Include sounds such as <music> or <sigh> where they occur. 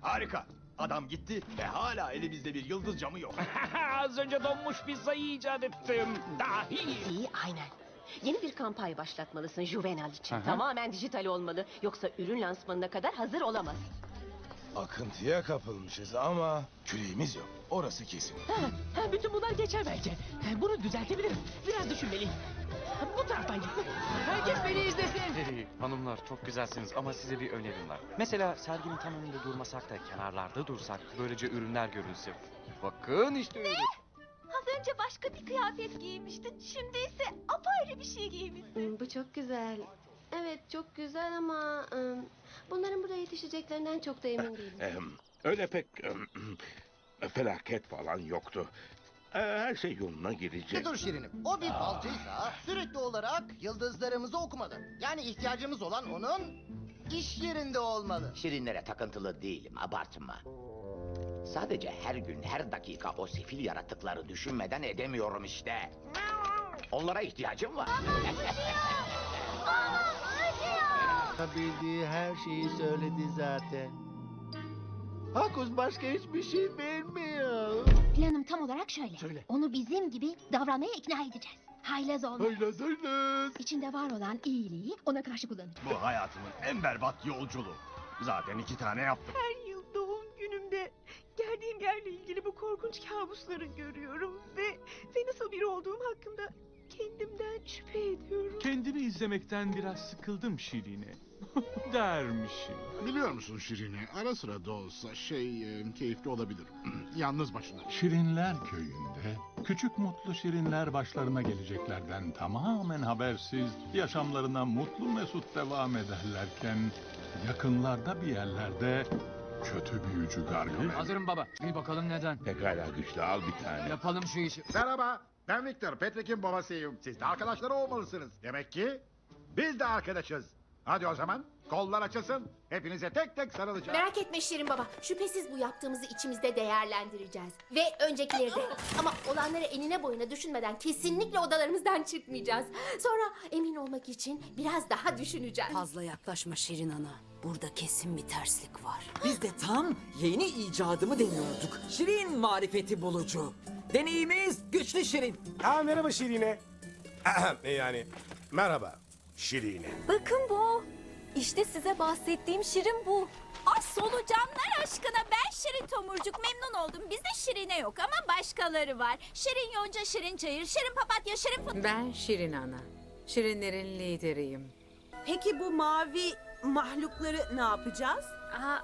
Harika. Adam gitti ve hala elimizde bir yıldız camı yok. <laughs> Az önce donmuş pizzayı icat ettim. Dahi. İyi aynen. Yeni bir kampanya başlatmalısın Juvenal için. Aha. Tamamen dijital olmalı. Yoksa ürün lansmanına kadar hazır olamaz. Akıntıya kapılmışız ama küreğimiz yok. Orası kesin. Ha, ha, bütün bunlar geçer belki. Ha, Bunu düzeltebilirim. Biraz düşünmeliyim. Ha, Bu taraftan gitme. Herkes beni izlesin. Hey, hanımlar çok güzelsiniz ama size bir önerim var. Mesela serginin tam önünde durmasak da kenarlarda dursak böylece ürünler görülse. Bakın işte öyle. Az önce başka bir kıyafet giymiştin. Şimdi ise apayrı bir şey giymişsin. Bu çok güzel. Evet çok güzel ama ım, bunların burada yetişeceklerinden çok da emin değilim. Ehem, öyle pek em, <clears throat> felaket falan yoktu. Ee, Her şey yoluna girecek. Dur Şirinim. O bir balcıysa sürekli olarak yıldızlarımızı okumalı. Yani ihtiyacımız olan onun iş yerinde olmalı. Şirinlere takıntılı değilim, abartma. Sadece her gün, her dakika o sefil yaratıkları düşünmeden edemiyorum işte. Onlara ihtiyacım var. <laughs> Bildiği her şeyi söyledi zaten. Hakus başka hiçbir şey bilmiyor. Planım tam olarak şöyle. Söyle. Onu bizim gibi davranmaya ikna edeceğiz. Haylaz olma. Haylaz haylaz. İçinde var olan iyiliği ona karşı kullanacağız. Bu hayatımın en berbat yolculuğu. Zaten iki tane yaptım. Her yıl doğum günümde geldiğim yerle ilgili bu korkunç kabusları görüyorum ve ve nasıl biri olduğum hakkında kendimden şüphe ediyorum. Kendimi izlemekten biraz sıkıldım Şirine. <laughs> Dermişim. Biliyor musun Şirin'i? Ara sıra da olsa şey e, keyifli olabilir. <clears throat> Yalnız başına. Şirinler köyünde küçük mutlu şirinler başlarına geleceklerden tamamen habersiz yaşamlarına mutlu mesut devam ederlerken yakınlarda bir yerlerde kötü büyücü Gargamel Hazırım baba. Bir bakalım neden. Pekala güçlü al bir tane. Yapalım şu işi. Merhaba, ben Victor. Patrick'in babasıyım. Siz de arkadaşları olmalısınız. Demek ki biz de arkadaşız. Hadi o zaman kollar açılsın. Hepinize tek tek sarılacağım. Merak etme Şirin Baba. Şüphesiz bu yaptığımızı içimizde değerlendireceğiz. Ve öncekileri de. Ama olanları enine boyuna düşünmeden kesinlikle odalarımızdan çıkmayacağız. Sonra emin olmak için biraz daha düşüneceğiz. Fazla yaklaşma Şirin Ana. Burada kesin bir terslik var. Biz de tam yeni icadımı deniyorduk. Şirin marifeti bulucu. Deneyimiz güçlü Şirin. Ha merhaba Şirine. <clears throat> yani merhaba Şirine. Bakın bu. İşte size bahsettiğim Şirin bu. Ah solucanlar aşkına ben Şirin Tomurcuk memnun oldum. Bizde Şirine yok ama başkaları var. Şirin Yonca, Şirin Çayır, Şirin Papatya, Şirin Fındık. Ben Şirin Ana. Şirinlerin lideriyim. Peki bu mavi mahlukları ne yapacağız? Aa,